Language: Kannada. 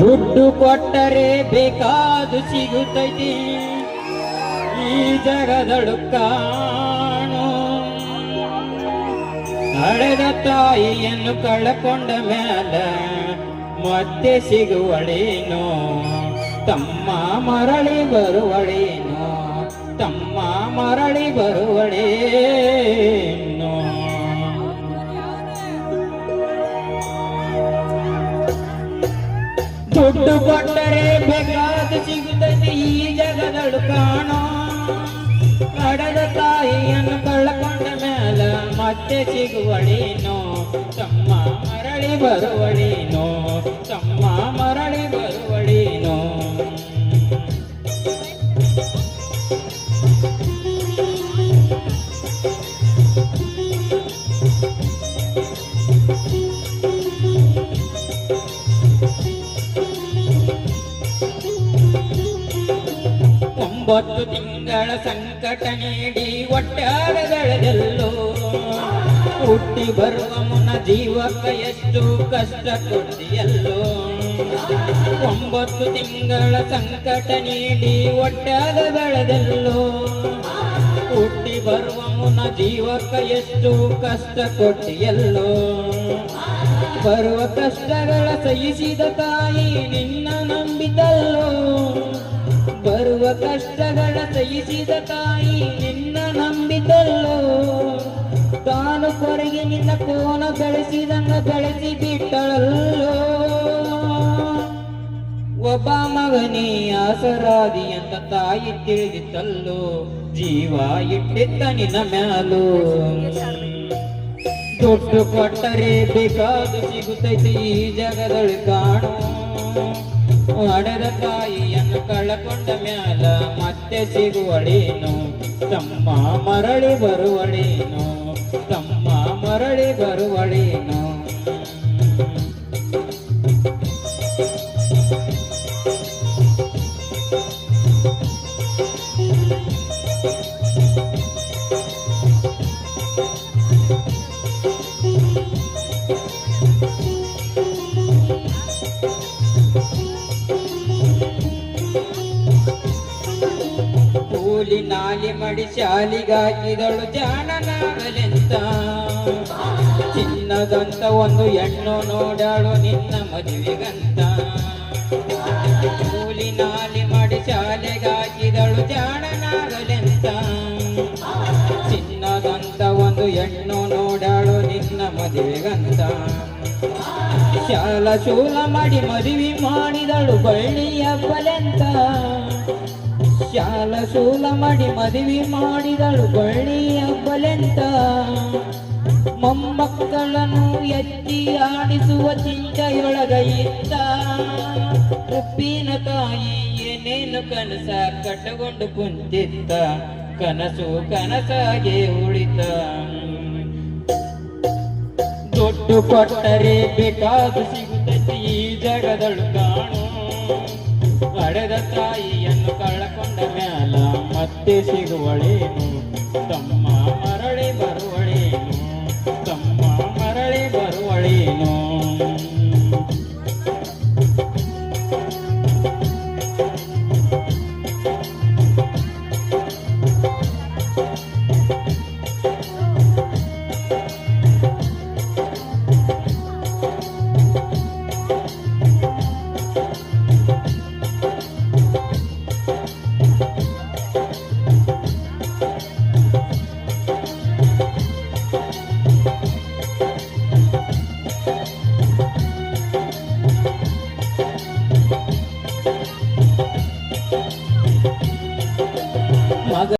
ದುಡ್ಡು ಕೊಟ್ಟರೆ ಬೇಕಾದು ಸಿಗುತ್ತೈತಿ. ಈ ಜಗದಳು ಕಾಣು. ಹಳೆದ ತಾಯಿಯನ್ನು ಕಳಕೊಂಡ ಮೇಲೆ ಮತ್ತೆ ಸಿಗುವಳೇನೋ. ತಮ್ಮ ಮರಳಿ ಬರುವಳೇನೋ. ತಮ್ಮ ಮರಳಿ ದುಡ್ಡು ಕೊಟ್ಟರೆ ಬೇಕಾದ ಸಿಗುತ್ತದೆ ಈ ಜಗದಳು ಕಾಣೋ. ಕಡದ ತಾಯಿಯನ್ನು ಕಳ್ಕೊಂಡ ಮೇಲ ಮತ್ತೆ ಸಿಗುವಳೇನೋ ತಮ್ಮ ಮರಳಿ ಬರುವಳೇನೋ ತಮ್ಮ ಮರಳಿ ಬರುವಳೇನೋ ಒಂಬತ್ತು ತಿಂಗಳ ಸಂಕಟ ನೀಡಿ ಒಟ್ಟಾರದಳದಲ್ಲೋ. ಹುಟ್ಟಿ ಬರುವ ಮುನ ಜೀವಕ್ಕ ಎಷ್ಟು ಕಷ್ಟ ಕೊಟ್ಟಿಯಲ್ಲೋ ಒಂಬತ್ತು ತಿಂಗಳ ಸಂಕಟ ನೀಡಿ ಒಟ್ಟಾದ ಬೆಳೆದೆಲ್ಲೋ ಹುಟ್ಟಿ ಬರುವ ಮುನ ಜೀವಕ್ಕ ಎಷ್ಟು ಕಷ್ಟ ಕೊಟ್ಟಿಯಲ್ಲೋ ಬರುವ ಕಷ್ಟಗಳ ಸಹಿಸಿದ ತಾಯಿ ನಿನ್ನ ನಂಬಿದಲ್ಲೋ ಬರುವ ಕಷ್ಟಗಳ ಸಹಿಸಿದ ತಾಯಿ ನಿನ್ನ ನಂಬಿದಲ್ಲೋ ತಾನು ಕೊರಗೆ ನಿನ್ನ ಕೋನ ಬೆಳೆಸಿದಂಗ ಬೆಳೆಸಿ ಬಿಟ್ಟಳಲ್ಲೋ ಒಬ್ಬ ಮಗನೇ ಆಸರಾದಿ ಅಂತ ತಾಯಿ ತಿಳಿದಿತ್ತಲ್ಲೋ? ಜೀವ ಇಟ್ಟಿದ್ದ ನಿನ್ನ ಮ್ಯಾಲೋ? ದುಡ್ಡು ಕೊಟ್ಟರೆ ಬೇಕಾದು ಸಿಗುತ್ತೈತಿ ಈ ಜಗದಳು ಕಾಣು? ಹಡೆದ ತಾಯಿಯನ್ನು ಕಳಕೊಂಡ ಮ್ಯಾಲ ಮತ್ತೆ ಸಿಗುವಳೇನು? ತಮ್ಮ ಮರಳಿ ಬರುವಳೇನು? ತಮ್ಮ ಮರಳಿ ಬರುವಳೇನು? ಕೂಲಿ ನಾಲಿ ಮಡಿ ಶಾಲಿಗಾಕಿದಳು ಜಾಣನಾಗಲೆಂತ ಚಿನ್ನದಂತ ಒಂದು ಹೆಣ್ಣು ನೋಡಾಳು ನಿನ್ನ ಮದುವೆಗಂತ. ಕೂಲಿ ನಾಲಿ ಮಡಿ ಶಾಲೆಗಾಕಿದಳು ಜಾಣನಾಗಲೆಂತ ಚಿನ್ನದಂತ ಒಂದು ಹೆಣ್ಣು ನೋಡಾಳು ನಿನ್ನ ಮದುವೆಗಂತ. ಶಾಲ ಶೂಲ ಮಾಡಿ ಮದುವೆ ಮಾಡಿದಳು ಬಳ್ಳಿಯ ಬಲೆಂತ ಶಾಲ ಶೂಲ ಮಾಡಿ ಮದುವೆ ಮಾಡಿದಳು ಬಳ್ಳಿಯ ಬಲೆಂತ ಮೊಮ್ಮಕ್ಕಳನ್ನು ಎತ್ತಿ ಆಡಿಸುವ ಚಿಂತೆಯೊಳಗ ಇತ್ತ ಉಪ್ಪಿನ ತಾಯಿ ಏನೇನು ಕನಸ ಕಟ್ಟಗೊಂಡು ಕುಂತಿತ್ತ ಕನಸು ಕನಸಾಗೆ ಉಳಿತ. ದುಡ್ಡು ಕೊಟ್ಟರೆ ಬೇಕಾದು ಈ ಜಗದಳು ಕಾಣು. ಹಡೆದ ತಾಯಿಯನ್ನು ಕಳಕೊಂಡ ಮ್ಯಾಲ ಮತ್ತೆ ಸಿಗುವಳೇನು? ತಮ್ಮ